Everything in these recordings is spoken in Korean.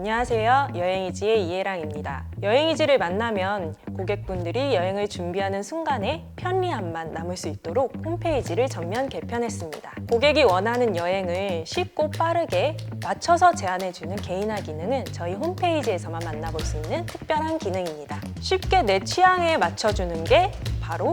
안녕하세요. 여행이지의 이혜랑입니다. 여행이지를 만나면 고객분들이 여행을 준비하는 순간에 편리함만 남을 수 있도록 홈페이지를 전면 개편했습니다. 고객이 원하는 여행을 쉽고 빠르게 맞춰서 제안해주는 개인화 기능은 저희 홈페이지에서만 만나볼 수 있는 특별한 기능입니다. 쉽게 내 취향에 맞춰주는 게 바로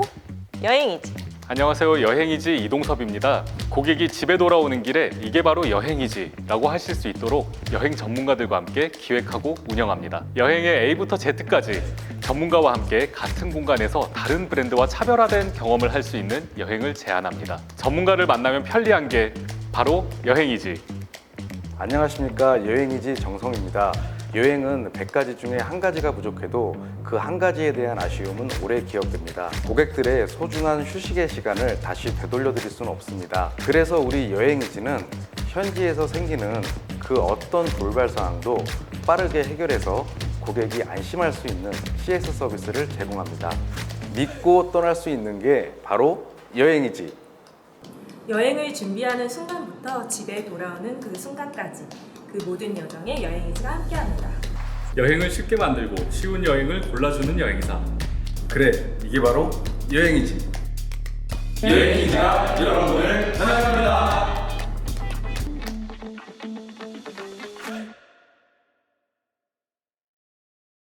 여행이지. 안녕하세요. 여행이지 이동섭입니다. 고객이 집에 돌아오는 길에 이게 바로 여행이지라고 하실 수 있도록 여행 전문가들과 함께 기획하고 운영합니다. 여행의 A부터 Z까지 전문가와 함께 같은 공간에서 다른 브랜드와 차별화된 경험을 할 수 있는 여행을 제안합니다. 전문가를 만나면 편리한 게 바로 여행이지. 안녕하십니까 여행이지 정성입니다. 여행은 100가지 중에 한 가지가 부족해도 그 한 가지에 대한 아쉬움은 오래 기억됩니다. 고객들의 소중한 휴식의 시간을 다시 되돌려 드릴 수는 없습니다. 그래서 우리 여행이지는 현지에서 생기는 그 어떤 돌발 상황도 빠르게 해결해서 고객이 안심할 수 있는 CS 서비스를 제공합니다. 믿고 떠날 수 있는 게 바로 여행이지. 여행을 준비하는 순간부터 집에 돌아오는 그 순간까지 그 모든 여정에 여행이지가 함께합니다. 여행을 쉽게 만들고 쉬운 여행을 골라주는 여행사. 그래, 이게 바로 여행이지. 여행이지가 여러분을.